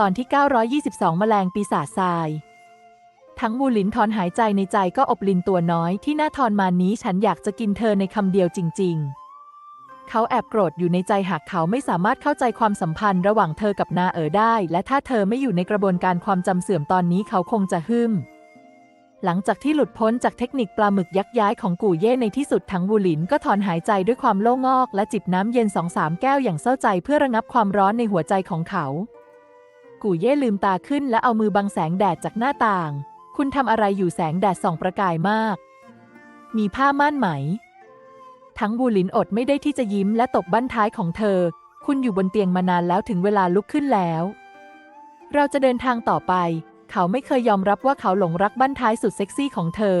ตอนที่ 922 แมลงปีศาจทราย ทั้งบูลินถอนหายใจในใจก็อบลินตัวน้อยที่หน้าทอนมานี้ฉันอยากจะกินเธอในคำเดียวจริง ๆ เขาแอบโกรธอยู่ในใจหากเขาไม่สามารถเข้าใจความสัมพันธ์ระหว่างเธอกับนาเอ๋อได้ และถ้าเธอไม่อยู่ในกระบวนการความจำเสื่อมตอนนี้เขาคงจะหึ่มหลังจากที่หลุดพ้นจากเทคนิคปลาหมึกยักย้ายของกู่เย่ในที่สุดทั้งบูหลินก็ถอนหายใจด้วยความโล่งอก และจิบน้ำเย็นสองสามแก้วอย่างเศร้าใจเพื่อระงับความร้อนในหัวใจของเขา กู่เย่ลืมตาขึ้นและเอามือบังแสงแดดจากหน้าต่าง คุณทำอะไรอยู่แสงแดดส่องประกายมาก มีผ้าม่านไหม ทั้งบูหลินอดไม่ได้ที่จะยิ้มและตบบั้นท้ายของเธอ คุณอยู่บนเตียงมานานแล้วถึงเวลาลุกขึ้นแล้ว เราจะเดินทางต่อไป เขาไม่เคยยอมรับว่าเขาหลงรักบั้นท้ายสุดเซ็กซี่ของเธอ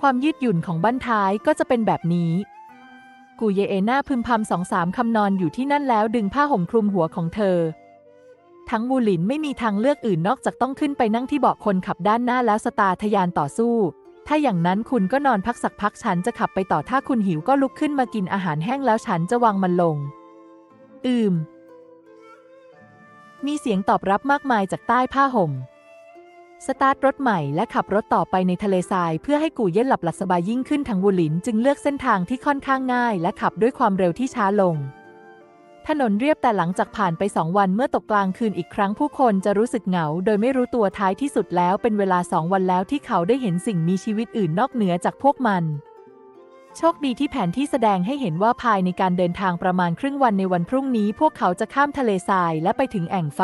ความยืดหยุ่นของบั้นท้ายก็จะเป็นแบบนี้กูเยเอน่าพึมพำสองสามคำนอนอยู่ที่นั่นแล้วดึงผ้าห่มคลุมหัวของเธอ ทั้งบูหลินไม่มีทางเลือกอื่นนอกจากต้องขึ้นไปนั่งที่เบาะคนขับด้านหน้าแล้วสตาร์ทะยานต่อสู้ ถ้าอย่างนั้นคุณก็นอนพักสักพักฉันจะขับไปต่อถ้าคุณหิวก็ลุกขึ้นมากินอาหารแห้งแล้วฉันจะวางมันลง อืม มีเสียงตอบรับมากมายจากใต้ผ้าห่ม สตาร์ทรถใหม่และขับรถต่อไปในทะเลทรายเพื่อให้กูเย็นหลับหลับสบายยิ่งขึ้นทางวูหลิน จึงเลือกเส้นทางที่ค่อนข้างง่าย และขับด้วยความเร็วที่ช้าลง ถนนเรียบแต่หลังจากผ่านไปสองวันเมื่อตกกลางคืนอีกครั้งผู้คนจะรู้สึกเหงา โดยไม่รู้ตัวท้ายที่สุดแล้วเป็นเวลาสองวันแล้วที่เขาได้เห็นสิ่งมีชีวิตอื่นนอกเหนือจากพวกมันโชคดีที่แผนที่แสดงให้เห็นว่าภายในการเดินทางประมาณครึ่งวันในวันพรุ่งนี้ พวกเขาจะข้ามทะเลทรายและไปถึงแอ่งไฟ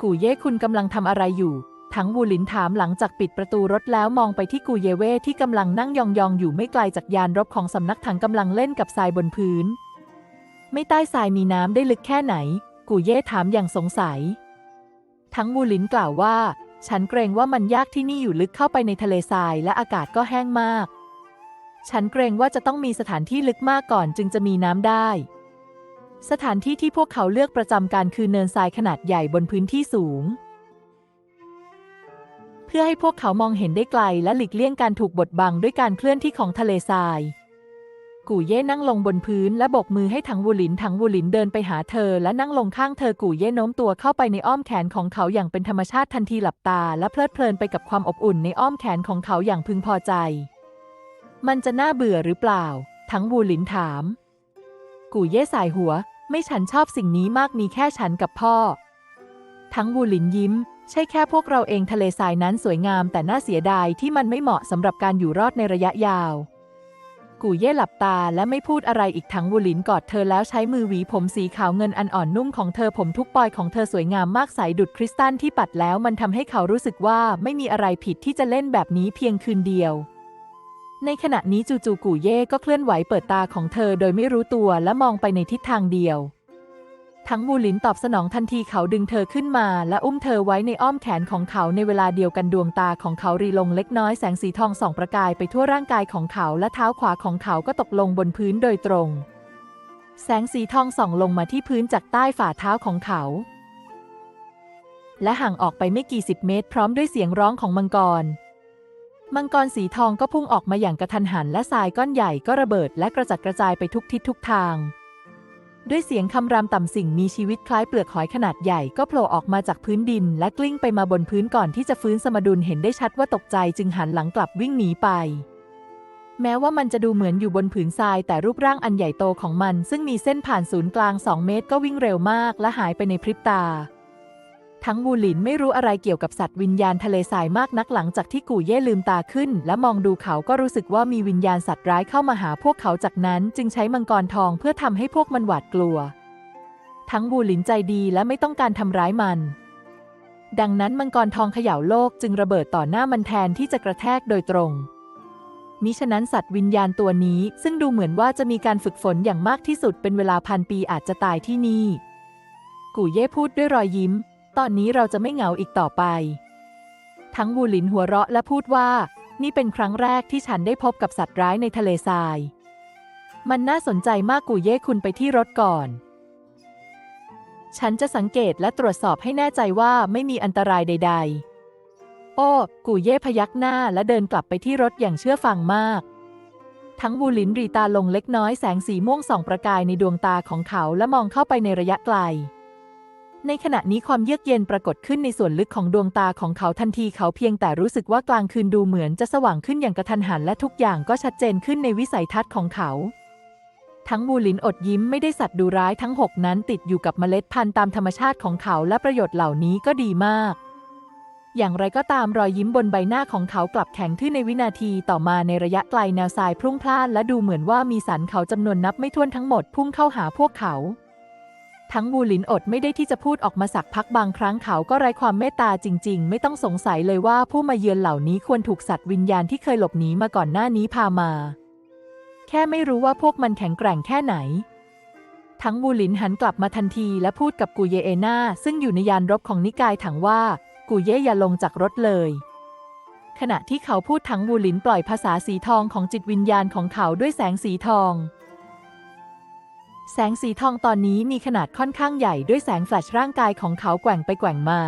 กูเย่คุณกำลังทำอะไรอยู่ ทั้งวูลินถามหลังจากปิดประตูรถแล้วมองไปที่กูเยเว่ที่กำลังนั่งยองๆอยู่ไม่ไกลจากยานรบของสำนักถังกำลังเล่นกับทรายบนพื้น ไม่ใต้ทรายมีน้ำได้ลึกแค่ไหน กูเย่ถามอย่างสงสัย ทั้งวูลินกล่าวว่า ฉันเกรงว่ามันยากที่นี่อยู่ลึกเข้าไปในทะเลทรายและอากาศก็แห้งมาก ฉันเกรงว่าจะต้องมีสถานที่ลึกมากก่อนจึงจะมีน้ำได้ สถานที่ที่พวกเขาเลือกประจำการคือเนินทรายขนาดใหญ่บนพื้นที่สูง เพื่อให้พวกเขามองเห็นได้ไกลและหลีกเลี่ยงการถูกบดบังด้วยการเคลื่อนที่ของทะเลทราย กูเย่นั่งลงบนพื้นและโบกมือให้ถังวูหลินถังวูหลินเดินไปหาเธอ และนั่งลงข้างเธอกูเย่โน้มตัวเข้าไปในอ้อมแขนของเขาอย่างเป็นธรรมชาติทันทีหลับตา และเพลิดเพลินไปกับความอบอุ่นในอ้อมแขนของเขาอย่างพึงพอใจ มันจะน่าเบื่อหรือเปล่าทังวูหลินถาม กูเย่สายหัว ไม่ฉันชอบสิ่งนี้มากมีแค่ฉันกับพ่อ ทั้งวูหลินยิ้ม ใช่แค่พวกเราเองทะเลทรายนั้นสวยงาม แต่น่าเสียดายที่มันไม่เหมาะสำหรับการอยู่รอดในระยะยาว กูเย่หลับตาและไม่พูดอะไรอีกทั้งวูหลินกอดเธอแล้วใช้มือหวีผมสีขาวเงินอันอ่อนนุ่มของเธอผมทุกปลอยของเธอสวยงามมากใสดุดคริสตัลที่ปัดแล้วมันทำให้เขารู้สึกว่าไม่มีอะไรผิดที่จะเล่นแบบนี้เพียงคืนเดียว ในขณะนี้จูจูกูเย่ก็เคลื่อนไหวเปิดตาของเธอโดยไม่รู้ตัวและมองไปในทิศทางเดียว ทั้งมูหลินตอบสนองทันทีเขาดึงเธอขึ้นมาและอุ้มเธอไว้ในอ้อมแขนของเขาในเวลาเดียวกันดวงตาของเขารีลงเล็กน้อยแสงสีทองส่องประกายไปทั่วร่างกายของเขาและเท้าขวาของเขาก็ตกลงบนพื้นโดยตรง แสงสีทองส่องลงมาที่พื้นจากใต้ฝ่าเท้าของเขา และห่างออกไปไม่กี่สิบเมตร พร้อมด้วยเสียงร้องของมังกร มังกรสีทองก็พุ่งออกมาอย่างกระทันหันและทรายก้อนใหญ่ก็ระเบิดและกระจัดกระจายไปทุกทิศทุกทาง ด้วยเสียงคำรามต่ำสิ่งมีชีวิตคล้ายเปลือกหอยขนาดใหญ่ก็โผล่ออกมาจากพื้นดิน และกลิ้งไปมาบนพื้นก่อนที่จะฟื้นสมดุลเห็นได้ชัดว่าตกใจจึงหันหลังกลับวิ่งหนีไป แม้ว่ามันจะดูเหมือนอยู่บนผืนทรายแต่รูปร่างอันใหญ่โตของมัน ซึ่งมีเส้นผ่านศูนย์กลาง 2 เมตรก็วิ่งเร็วมากและหายไปในพริบตา ทั้งวูหลินไม่รู้อะไรเกี่ยวกับสัตว์วิญญาณทะเลทรายมากนักหลังจากที่กูเย่ลืมตาขึ้น และมองดูเขาก็รู้สึกว่ามีวิญญาณสัตว์ร้ายเข้ามาหาพวกเขาจากนั้น จึงใช้มังกรทองเพื่อทำให้พวกมันหวาดกลัว ทั้งบูหลินใจดีและไม่ต้องการทำร้ายมัน ดังนั้นมังกรทองเขย่าโลกจึงระเบิดต่อหน้ามันแทนที่จะกระแทกโดยตรงมิฉะนั้นสัตว์วิญญาณตัวนี้ ซึ่งดูเหมือนว่าจะมีการฝึกฝนอย่างมากที่สุดเป็นเวลาพันปีอาจจะตายที่นี่ กูเย่พูดด้วยรอยยิ้ม ตอนนี้เราจะไม่เหงาอีกต่อไป ทั้งบูหลินหัวเราะและพูดว่า นี่เป็นครั้งแรกที่ฉันได้พบกับสัตว์ร้ายในทะเลทราย มันน่าสนใจมากกูเย่คุณไปที่รถก่อน ฉันจะสังเกตและตรวจสอบให้แน่ใจว่าไม่มีอันตรายใด ๆ โอ้กูเย่พยักหน้าและเดินกลับไปที่รถอย่างเชื่อฟังมากทั้งบูหลินรีตาลงเล็กน้อยแสงสีม่วงส่องประกายในดวงตาของเขาและมองเข้าไปในระยะไกล ในขณะนี้ความเยือกเย็นปรากฏขึ้นในส่วนลึกของดวงตาของเขาทันทีเขาเพียงแต่รู้สึกว่ากลางคืนดูเหมือนจะสว่างขึ้นอย่างกระทันหันและทุกอย่างก็ชัดเจนขึ้นในวิสัยทัศน์ของเขา ทั้งบูลินอดยิ้มไม่ได้สัตว์ดูร้ายทั้งหกนั้นติดอยู่กับเมล็ดพันธุ์ตามธรรมชาติของเขาและประโยชน์เหล่านี้ก็ดีมาก อย่างไรก็ตามรอยยิ้มบนใบหน้าของเขากลับแข็งทื่อในวินาทีต่อมาในระยะไกลแนวทรายพรุ่งพล่านและดูเหมือนว่ามีสันเขาจำนวนนับไม่ถ้วนทั้งหมดพุ่งเข้าหาพวกเขา ทั้งบูหลินอดไม่ได้ที่จะพูดออกมาสักพักบางครั้งเขาก็ไร้ความเมตตาจริง ๆ ไม่ต้องสงสัยเลยว่าผู้มาเยือนเหล่านี้ควรถูกสัตว์วิญญาณที่เคยหลบหนีมาก่อนหน้านี้พามา แค่ไม่รู้ว่าพวกมันแข็งแกร่งแค่ไหน ทั้งบูหลินหันกลับมาทันทีและพูดกับกูเยเอนาซึ่งอยู่ในยานรบของนิกายถังว่า กูเย่อย่าลงจากรถเลยขณะที่เขาพูดทั้งบูหลินปล่อยภาษาสีทองของจิตวิญญาณของเขาด้วยแสงสีทอง แสงสีทองตอนนี้มีขนาดค่อนข้างใหญ่ด้วยแสงแฟลชร่างกายของเขาแกว่งไปแกว่งมา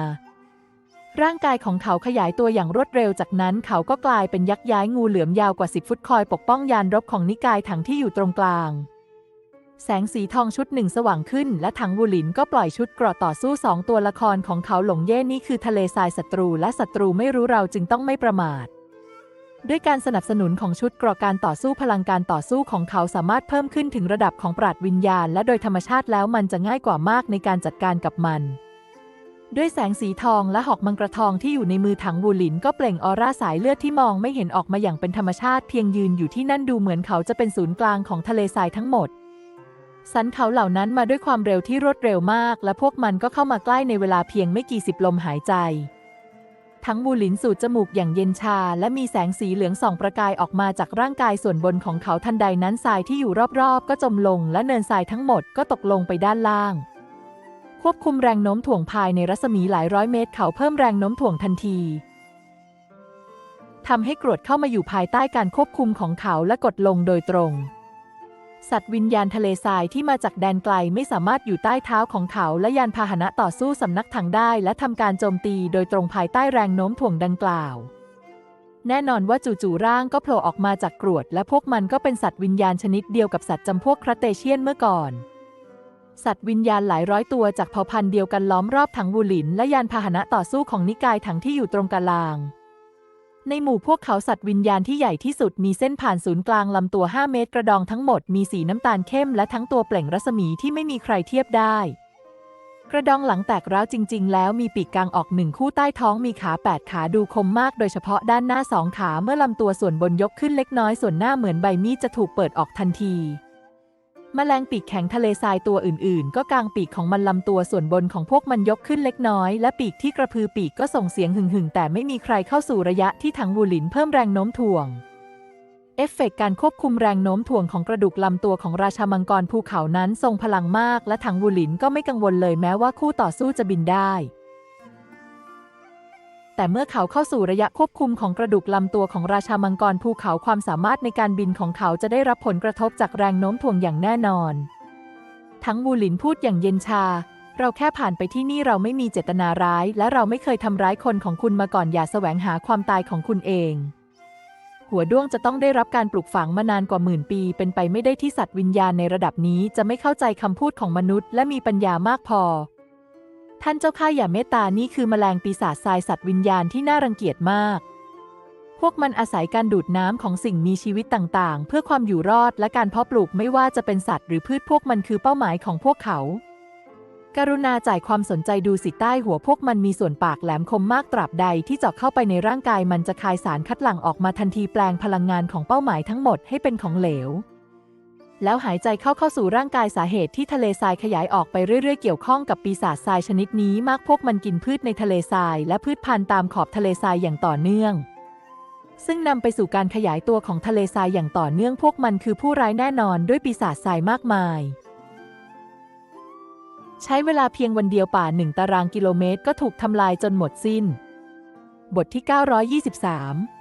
ร่างกายของเขาขยายตัวอย่างรวดเร็วจากนั้นเขาก็กลายเป็นยักษ์ย้ายงูเหลือมยาวกว่า10ฟุตคอยปกป้องยานรบของนิกายถังที่อยู่ตรงกลาง แสงสีทองชุดหนึ่งสว่างขึ้น และถังวูหลินก็ปล่อยชุดเกราะต่อสู้สองตัวละครของเขาหลงเย่นี่คือทะเลทรายศัตรูและศัตรูไม่รู้เราจึงต้องไม่ประมาท ด้วยการสนับสนุนของชุดเกราะการต่อสู้พลังการต่อสู้ของเขาสามารถเพิ่มขึ้นถึงระดับของปราดวิญญาณ และโดยธรรมชาติแล้วมันจะง่ายกว่ามากในการจัดการกับมัน ด้วยแสงสีทองและหอกมังกรทองที่อยู่ในมือถังวูหลิน ก็เปล่งออร่าสายเลือดที่มองไม่เห็นออกมาอย่างเป็นธรรมชาติเพียงยืนอยู่ที่นั่นดูเหมือนเขาจะเป็นศูนย์กลางของทะเลทรายทั้งหมดสันเขาเหล่านั้นมาด้วยความเร็วที่รวดเร็วมาก และพวกมันก็เข้ามาใกล้ในเวลาเพียงไม่กี่สิบลมหายใจ ทั้งบูหลินสูดจมูกอย่างเย็นชา และมีแสงสีเหลืองส่องประกายออกมาจากร่างกายส่วนบนของเขาทันใดนั้นทรายที่อยู่รอบๆ ก็จมลง และเนินทรายทั้งหมดก็ตกลงไปด้านล่าง ควบคุมแรงโน้มถ่วงภายในรัศมีหลายร้อยเมตร เขาเพิ่มแรงโน้มถ่วงทันทีทำให้กรวดเข้ามาอยู่ภายใต้การควบคุมของเขาและกดลงโดยตรง สัตว์วิญญาณทะเลทรายที่มาจากแดนไกลไม่สามารถอยู่ใต้เท้าของเขาและยานพาหนะต่อสู้สำนักถังได้ และทำการโจมตีโดยตรงภายใต้แรงโน้มถ่วงดังกล่าว แน่นอนว่าจู่ๆร่างก็โผล่ออกมาจากกรวด และพวกมันก็เป็นสัตว์วิญญาณชนิดเดียวกับสัตว์จำพวกคราเตเชียนเมื่อก่อน สัตว์วิญญาณหลายร้อยตัวจากเผ่าพันธุ์เดียวกันล้อมรอบถังวูหลิน และยานพาหนะต่อสู้ของนิกายถังที่อยู่ตรงกลาง ในหมู่พวกเขาสัตว์วิญญาณที่ใหญ่ที่สุดมีเส้นผ่านศูนย์กลางลำตัว 5 เมตร กระดองทั้งหมดมีสีน้ำตาลเข้มและทั้งตัวเปล่งรัศมีที่ไม่มีใครเทียบได้ กระดองหลังแตกร้าวจริง ๆ แล้วมีปีกกลางออกหนึ่งคู่ใต้ท้องมีขา 8 ขาดูคมมาก โดยเฉพาะด้านหน้าสองขาเมื่อลำตัวส่วนบนยกขึ้นเล็กน้อยส่วนหน้าเหมือนใบมีดจะถูกเปิดออกทันที มแมลงปีกแข็งทะเลทรายตัวอื่นๆ ก็กางปีกของมันลำตัวส่วนบนของพวกมันยกขึ้นเล็กน้อย และปีกที่กระพือปีกก็ส่งเสียงหึ่งๆ แต่ไม่มีใครเข้าสู่ระยะที่ถังวูหลินเพิ่มแรงโน้มถ่วง เอฟเฟกต์การควบคุมแรงโน้มถ่วงของกระดูกลำตัวของราชามังกรภูเขานั้นทรงพลังมาก และถังวูหลินก็ไม่กังวลเลยแม้ว่าคู่ต่อสู้จะบินได้ แต่เมื่อเขาเข้าสู่ระยะควบคุมของกระดูกลำตัวของราชามังกรภูเขาความสามารถในการบินของเขาจะได้รับผลกระทบจากแรงโน้มถ่วงอย่างแน่นอน ทั้งวูหลินพูดอย่างเย็นชา เราแค่ผ่านไปที่นี่เราไม่มีเจตนาร้าย และเราไม่เคยทำร้ายคนของคุณมาก่อนอย่าแสวงหาความตายของคุณเอง หัวด้วงจะต้องได้รับการปลูกฝังมานานกว่าหมื่นปี เป็นไปไม่ได้ที่สัตว์วิญญาณในระดับนี้จะไม่เข้าใจคำพูดของมนุษย์ และมีปัญญามากพอ ท่านเจ้าข้าอย่าเมตตานี่คือแมลงปีศาจทรายสัตว์วิญญาณที่น่ารังเกียจมาก พวกมันอาศัยการดูดน้ำของสิ่งมีชีวิตต่างๆ เพื่อความอยู่รอดและการเพาะปลูกไม่ว่าจะเป็นสัตว์หรือพืชพวกมันคือเป้าหมายของพวกเขาการุณาจ่ายความสนใจดูสิใต้หัวพวกมันมีส่วนปากแหลมคมมากตราบใดที่เจาะเข้าไปในร่างกายมันจะคายสารคัดหลั่งออกมาทันทีแปลงพลังงานของเป้าหมายทั้งหมดให้เป็นของเหลว แล้วหายใจเข้าเข้าสู่ร่างกายสาเหตุที่ทะเลทรายขยายออกไปเรื่อยๆ เกี่ยวข้องกับปีศาจทรายชนิดนี้มากพวกมันกินพืชในทะเลทราย และพืชพันธุ์ตามขอบทะเลทรายอย่างต่อเนื่อง ซึ่งนำไปสู่การขยายตัวของทะเลทรายอย่างต่อเนื่องพวกมันคือผู้ร้ายแน่นอนด้วยปีศาจทรายมากมาย ใช้เวลาเพียงวันเดียวป่าหนึ่งตารางกิโลเมตรก็ถูกทำลายจนหมดสิ้น บทที่ 923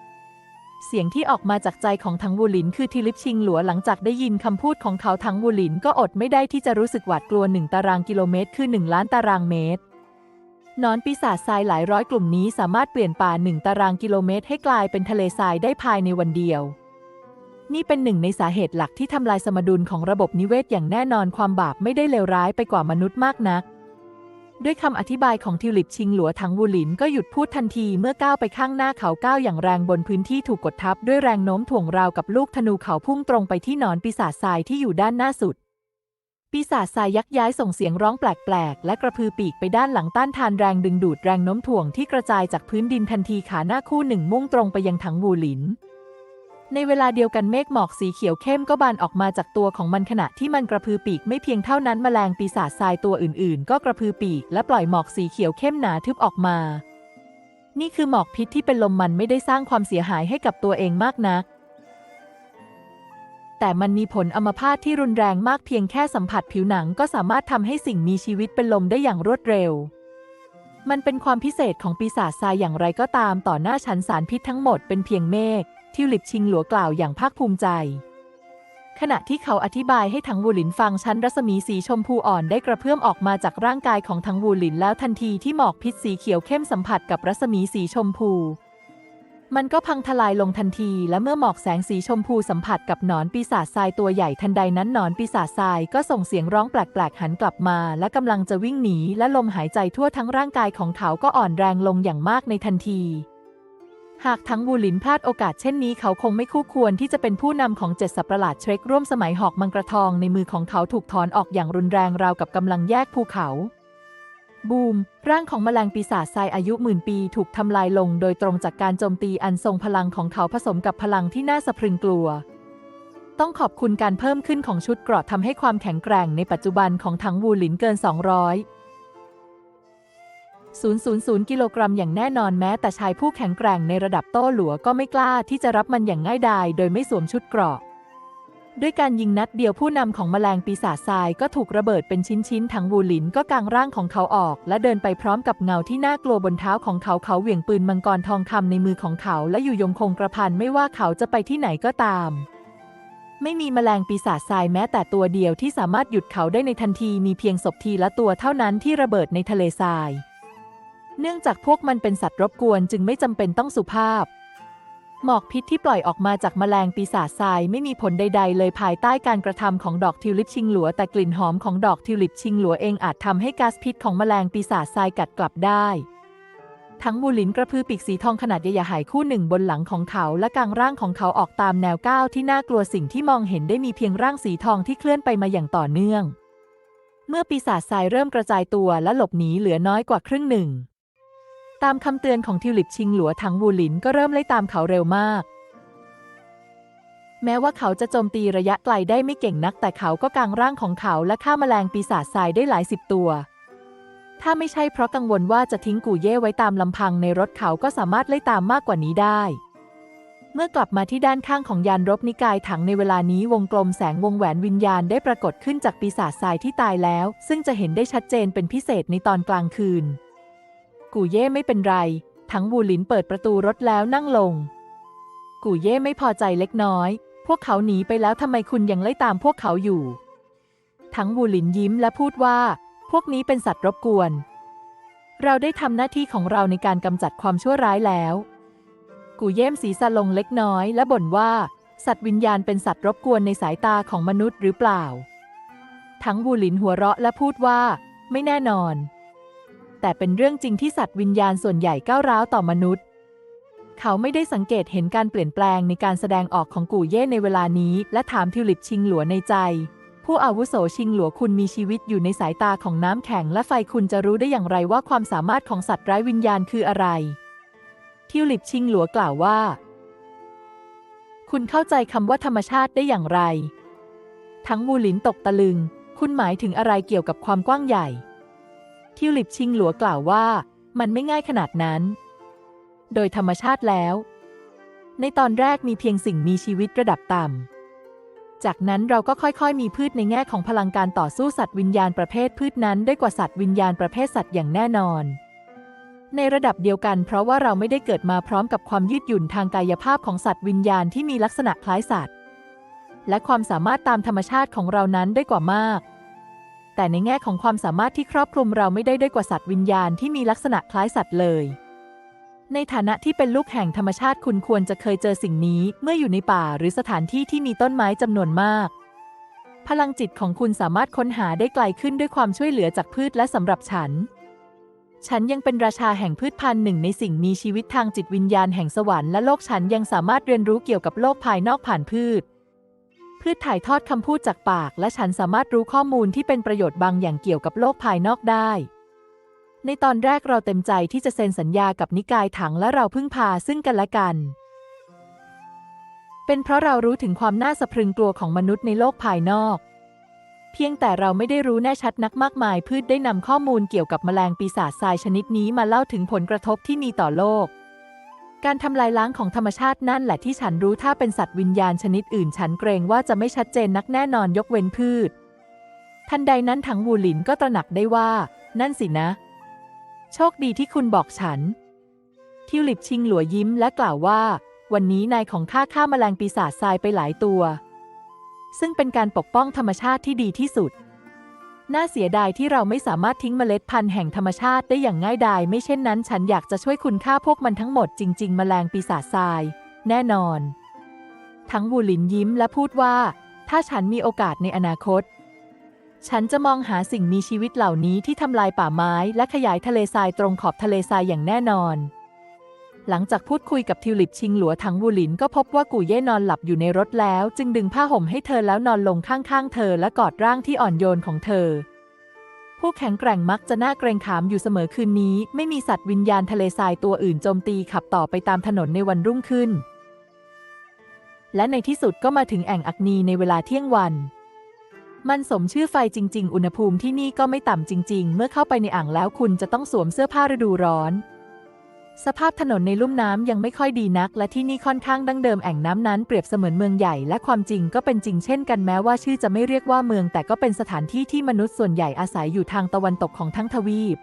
เสียงที่ออกมาจากใจของทังวูหลินคือทิลิปชิงหลัวหลังจากได้ยินคำพูดของเขาทังวูหลินก็อดไม่ได้ที่จะรู้สึกหวาดกลัวหนึ่งตารางกิโลเมตร คือหนึ่งล้านตารางเมตรนอนปีศาจทรายหลายร้อยกลุ่มนี้สามารถเปลี่ยนป่าหนึ่งตารางกิโลเมตร ให้กลายเป็นทะเลทรายได้ภายในวันเดียว นี่เป็นหนึ่งในสาเหตุหลักที่ทำลายสมดุลของระบบนิเวศอย่างแน่นอนความบาปไม่ได้เลวร้ายไปกว่ามนุษย์มากนัก ด้วยคำอธิบายของทิวลิปชิงหลัวถังวูหลินก็หยุดพูดทันทีเมื่อก้าวไปข้างหน้าเขาก้าวอย่างแรงบนพื้นที่ถูกกดทับด้วยแรงโน้มถ่วงราวกับลูกธนูเขาพุ่งตรงไปที่หนอนปีศาจทรายที่อยู่ด้านหน้าสุด ปีศาจทรายยักย้ายส่งเสียงร้องแปลกๆ และกระพือปีกไปด้านหลังต้านทานแรงดึงดูดแรงโน้มถ่วงที่กระจายจากพื้นดินทันทีขาหน้าคู่หนึ่งมุ่งตรงไปยังถังวูหลิน ในเวลาเดียวกันเมฆหมอกสีเขียวเข้มก็บานออกมาจากตัวของมันขณะที่มันกระพือปีกไม่เพียงเท่านั้นแมลงปีศาจทรายตัวอื่นๆ ก็กระพือปีกและปล่อยหมอกสีเขียวเข้มหนาทึบออกมา นี่คือหมอกพิษที่เป็นลมมันไม่ได้สร้างความเสียหายให้กับตัวเองมากนัก แต่มันมีผลอัมพาตที่รุนแรงมากเพียงแค่สัมผัสผิวหนังก็สามารถทำให้สิ่งมีชีวิตเป็นลมได้อย่างรวดเร็วมันเป็นความพิเศษของปีศาจทรายอย่างไรก็ตามต่อหน้าฉันสารพิษทั้งหมดเป็นเพียงเมฆ ทิวลิปชิงหลัวกล่าวอย่างภาคภูมิใจ ขณะที่เขาอธิบายให้ทั้งวูหลินฟังชั้นรัศมีสีชมพูอ่อนได้กระเพื่อมออกมาจากร่างกายของทั้งวูหลินแล้วทันทีที่หมอกพิษสีเขียวเข้มสัมผัสกับรัศมีสีชมพู มันก็พังทลายลงทันทีและเมื่อหมอกแสงสีชมพูสัมผัสกับหนอนปีศาจทรายตัวใหญ่ทันใดนั้นหนอนปีศาจทรายก็ส่งเสียงร้องแปลกๆหันกลับมา และกำลังจะวิ่งหนีและลมหายใจทั่วทั้งร่างกายของเขาก็อ่อนแรงลงอย่างมากในทันที หากทั้งบูหลินพลาดโอกาสเช่นนี้เขาคงไม่คู่ควรที่จะเป็นผู้นำของเจ็ดสัตว์ประหลาดเทรคร่วมสมัยหอกมังกรทองในมือของเขาถูกถอนออกอย่างรุนแรงราวกับกำลังแยกภูเขา บูม ร่างของแมลงปีศาจทรายอายุหมื่นปีถูกทำลายลงโดยตรงจากการโจมตีอันทรงพลังของเขาผสมกับพลังที่น่าสะพรึงกลัว ต้องขอบคุณการเพิ่มขึ้นของชุดเกราะทำให้ความแข็งแกร่งในปัจจุบันของถังวูหลินเกิน 200 000 กิโลกรัมอย่างแน่นอนแม้แต่ชายผู้แข็งแกร่งในระดับโต้หลัวก็ไม่กล้าที่จะรับมันอย่างง่ายดายโดยไม่สวมชุดเกราะ ด้วยการยิงนัดเดียวผู้นำของแมลงปีศาจทรายก็ถูกระเบิดเป็นชิ้นๆทั้งวูหลินก็กางร่างของเขาออก และเดินไปพร้อมกับเงาที่น่ากลัวบนเท้าของเขาเขาเหวี่ยงปืนมังกรทองคำในมือของเขา และอยู่ยงคงกระพันไม่ว่าเขาจะไปที่ไหนก็ตามไม่มีแมลงปีศาจทรายแม้แต่ตัวเดียวที่สามารถหยุดเขาได้ในทันทีมีเพียงศพทีละตัวเท่านั้นที่ระเบิดในทะเลทราย เนื่องจากพวกมันเป็นสัตว์รบกวนจึงไม่จำเป็นต้องสุภาพ หมอกพิษที่ปล่อยออกมาจากแมลงปีศาจทรายไม่มีผลใด ๆ เลยภายใต้การกระทำของดอกทิวลิปชิงหลัว แต่กลิ่นหอมของดอกทิวลิปชิงหลัวเองอาจทำให้ก๊าซพิษของแมลงปีศาจทรายกัดกลับได้ทั้งบูลินกระพือปีกสีทองขนาดใหญ่หายคู่หนึ่งบนหลังของเขา และกลางร่างของเขาออกตามแนวก้าวที่น่ากลัวสิ่งที่มองเห็นได้มีเพียงร่างสีทองที่เคลื่อนไปมาอย่างต่อเนื่อง เมื่อปีศาจทรายเริ่มกระจายตัวและหลบหนีเหลือน้อยกว่าครึ่งหนึ่ง ตามคำเตือนของทิวลิปชิงหลัวถังวูหลินก็เริ่มไล่ตามเขาเร็วมาก แม้ว่าเขาจะโจมตีระยะไกลได้ไม่เก่งนัก แต่เขาก็กางร่างของเขาและฆ่าแมลงปีศาจทรายได้หลายสิบตัว ถ้าไม่ใช่เพราะกังวลว่าจะทิ้งกูเย่ไว้ตามลำพังในรถเขาก็สามารถไล่ตามมากกว่านี้ได้ เมื่อกลับมาที่ด้านข้างของยานรบนิกายถังในเวลานี้วงกลมแสงวงแหวนวิญญาณได้ปรากฏขึ้นจากปีศาจทรายที่ตายแล้ว ซึ่งจะเห็นได้ชัดเจนเป็นพิเศษในตอนกลางคืน กูเย่ไม่เป็นไร ทั้งบูหลินเปิดประตูรถแล้วนั่งลง กูเย่ไม่พอใจเล็กน้อย พวกเขาหนีไปแล้วทำไมคุณยังไล่ตามพวกเขาอยู่ ทั้งบูหลินยิ้มและพูดว่า พวกนี้เป็นสัตว์รบกวน เราได้ทำหน้าที่ของเราในการกำจัดความชั่วร้ายแล้ว กูเย่มศีรษะลงเล็กน้อย และบ่นว่า สัตว์วิญญาณเป็นสัตว์รบกวนในสายตาของมนุษย์หรือเปล่า ทั้งบูหลินหัวเราะและพูดว่า ไม่แน่นอน แต่เป็นเรื่องจริงที่สัตว์วิญญาณส่วนใหญ่ก้าวร้าวต่อมนุษย์ เขาไม่ได้สังเกตเห็นการเปลี่ยนแปลงในการแสดงออกของกูเย่ในเวลานี้ และถามทิวลิปชิงหลัวในใจ ผู้อาวุโสชิงหลัวคุณมีชีวิตอยู่ในสายตาของน้ำแข็งและไฟคุณจะรู้ได้อย่างไรว่าความสามารถของสัตว์ไร้วิญญาณคืออะไร ทิวลิปชิงหลัวกล่าวว่า คุณเข้าใจคำว่าธรรมชาติได้อย่างไร ทั้งมูหลินตกตะลึง คุณหมายถึงอะไรเกี่ยวกับความกว้างใหญ่ ทิวลิปชิงหลัวกล่าวว่า มันไม่ง่ายขนาดนั้น โดยธรรมชาติแล้ว ในตอนแรกมีเพียงสิ่งมีชีวิตระดับต่ำ จากนั้นเราก็ค่อยๆ มีพืชในแง่ของพลังการต่อสู้สัตว์วิญญาณประเภทพืชนั้นได้กว่าสัตว์วิญญาณประเภทสัตว์อย่างแน่นอน ในระดับเดียวกัน เพราะว่าเราไม่ได้เกิดมาพร้อมกับความยืดหยุ่นทางกายภาพของสัตว์วิญญาณที่มีลักษณะคล้ายสัตว์ และความสามารถตามธรรมชาติของเรานั้นได้กว่ามาก แต่ในแง่ของความสามารถที่ครอบคลุมเราไม่ได้ด้วยกว่าสัตว์วิญญาณที่มีลักษณะคล้ายสัตว์เลย ในฐานะที่เป็นลูกแห่งธรรมชาติคุณควรจะเคยเจอสิ่งนี้เมื่ออยู่ในป่าหรือสถานที่ที่มีต้นไม้จำนวนมาก พลังจิตของคุณสามารถค้นหาได้ไกลขึ้นด้วยความช่วยเหลือจากพืชและสำหรับฉัน ฉันยังเป็นราชาแห่งพืชพันธุ์หนึ่งในสิ่งมีชีวิตทางจิตวิญญาณแห่งสวรรค์และโลกฉันยังสามารถเรียนรู้เกี่ยวกับโลกภายนอกผ่านพืช พืชถ่ายทอดคำพูดจากปาก และฉันสามารถรู้ข้อมูลที่เป็นประโยชน์บางอย่างเกี่ยวกับโลกภายนอกได้ ในตอนแรกเราเต็มใจที่จะเซ็นสัญญากับนิกายถังและเราพึ่งพาซึ่งกันและกัน เป็นเพราะเรารู้ถึงความน่าสะพรึงกลัวของมนุษย์ในโลกภายนอก เพียงแต่เราไม่ได้รู้แน่ชัดนักมากมาย พืชได้นำข้อมูลเกี่ยวกับแมลงปีศาจทรายชนิดนี้มาเล่าถึงผลกระทบที่มีต่อโลก การทำลายล้างของธรรมชาตินั่นแหละที่ฉันรู้ถ้าเป็นสัตว์วิญญาณชนิดอื่น ฉันเกรงว่าจะไม่ชัดเจนนักแน่นอนยกเว้นพืช ทันใดนั้นถังวูหลินก็ตระหนักได้ว่า นั่นสินะ โชคดีที่คุณบอกฉัน ทิวลิปชิงหลัวยิ้มและกล่าวว่า วันนี้นายของข้าฆ่าแมลงปีศาจทรายไปหลายตัว ซึ่งเป็นการปกป้องธรรมชาติที่ดีที่สุด น่าเสียดายที่เราไม่สามารถทิ้งเมล็ดพันธุ์แห่งธรรมชาติได้อย่างง่ายดาย ไม่เช่นนั้น ฉันอยากจะช่วยคุณฆ่าพวกมันทั้งหมดจริง ๆ แมลงปีศาจทราย แน่นอน ทั้งวูหลินยิ้มและพูดว่า ถ้าฉันมีโอกาสในอนาคต ฉันจะมองหาสิ่งมีชีวิตเหล่านี้ที่ทำลายป่าไม้ และขยายทะเลทรายตรงขอบทะเลทรายอย่างแน่นอน หลังจากพูดคุยกับทิวลิปชิงหลัวถังวูหลินก็พบว่ากู่เย่นอนหลับอยู่ในรถแล้ว จึงดึงผ้าห่มให้เธอแล้วนอนลงข้างๆ เธอและกอดร่างที่อ่อนโยนของเธอ ผู้แข็งแกร่งมักจะน่าเกรงขามอยู่เสมอคืนนี้ ไม่มีสัตว์วิญญาณทะเลทรายตัวอื่นโจมตีขับต่อไปตามถนนในวันรุ่งขึ้น และในที่สุดก็มาถึงแอ่งอักนีในเวลาเที่ยงวันมันสมชื่อไฟจริง ๆ อุณหภูมิที่นี่ก็ไม่ต่ำจริง ๆ เมื่อเข้าไปในอ่างแล้วคุณจะต้องสวมเสื้อผ้าฤดูร้อน สภาพถนนในลุ่มน้ำยังไม่ค่อยดีนัก และที่นี่ค่อนข้างดั้งเดิมแอ่งน้ำนั้นเปรียบเสมือนเมืองใหญ่ และความจริงก็เป็นจริงเช่นกันแม้ว่าชื่อจะไม่เรียกว่าเมือง แต่ก็เป็นสถานที่ที่มนุษย์ส่วนใหญ่อาศัยอยู่ทางตะวันตกของทั้งทวีป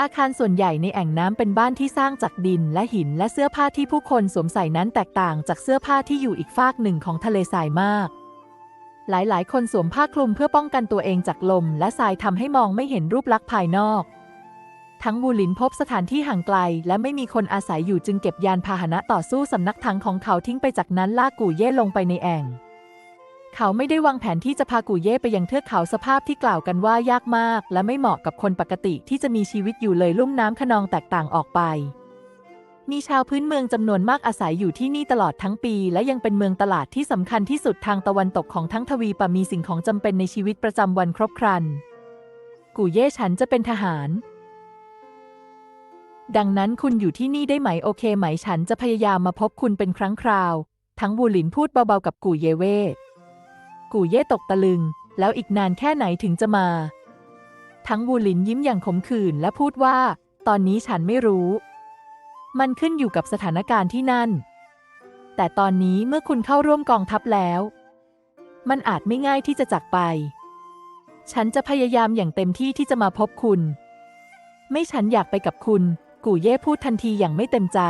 อาคารส่วนใหญ่ในแอ่งน้ำเป็นบ้านที่สร้างจากดินและหิน และเสื้อผ้าที่ผู้คนสวมใส่นั้นแตกต่างจากเสื้อผ้าที่อยู่อีกฟากหนึ่งของทะเลทรายมากหลาย ๆ คนสวมผ้าคลุมเพื่อป้องกันตัวเองจากลม และทรายทำให้มองไม่เห็นรูปลักษณ์ภายนอก ทั้งบูลินพบสถานที่ห่างไกล และไม่มีคนอาศัยอยู่จึงเก็บยานพาหนะต่อสู้สำนักถังของเขาทิ้งไปจากนั้นลากกูเย่ลงไปในแอ่ง เขาไม่ได้วางแผนที่จะพากูเย่ไปยังเทือกเขาสภาพที่กล่าวกันว่ายากมาก และไม่เหมาะกับคนปกติที่จะมีชีวิตอยู่เลยลุ่มน้ำขนองแตกต่างออกไป มีชาวพื้นเมืองจำนวนมากอาศัยอยู่ที่นี่ตลอดทั้งปี และยังเป็นเมืองตลาดที่สำคัญที่สุดทางตะวันตกของทั้งทวีปมีสิ่งของจำเป็นในชีวิตประจำวันครบครัน กูเย่ฉันจะเป็นทหาร ดังนั้นคุณอยู่ที่นี่ได้ไหมโอเคไหมฉันจะพยายามมาพบคุณเป็นครั้งคราว ทั้งบูหลินพูดเบาๆกับกู่เยเว่กู่เย่ตกตะลึง แล้วอีกนานแค่ไหนถึงจะมา ทั้งบูหลินยิ้มอย่างขมขื่นและพูดว่า ตอนนี้ฉันไม่รู้ มันขึ้นอยู่กับสถานการณ์ที่นั่น แต่ตอนนี้เมื่อคุณเข้าร่วมกองทัพแล้ว มันอาจไม่ง่ายที่จะจากไป ฉันจะพยายามอย่างเต็มที่ที่จะมาพบคุณ ไม่ฉันอยากไปกับคุณ กู่เย่พูดทันทีอย่างไม่เต็มใจ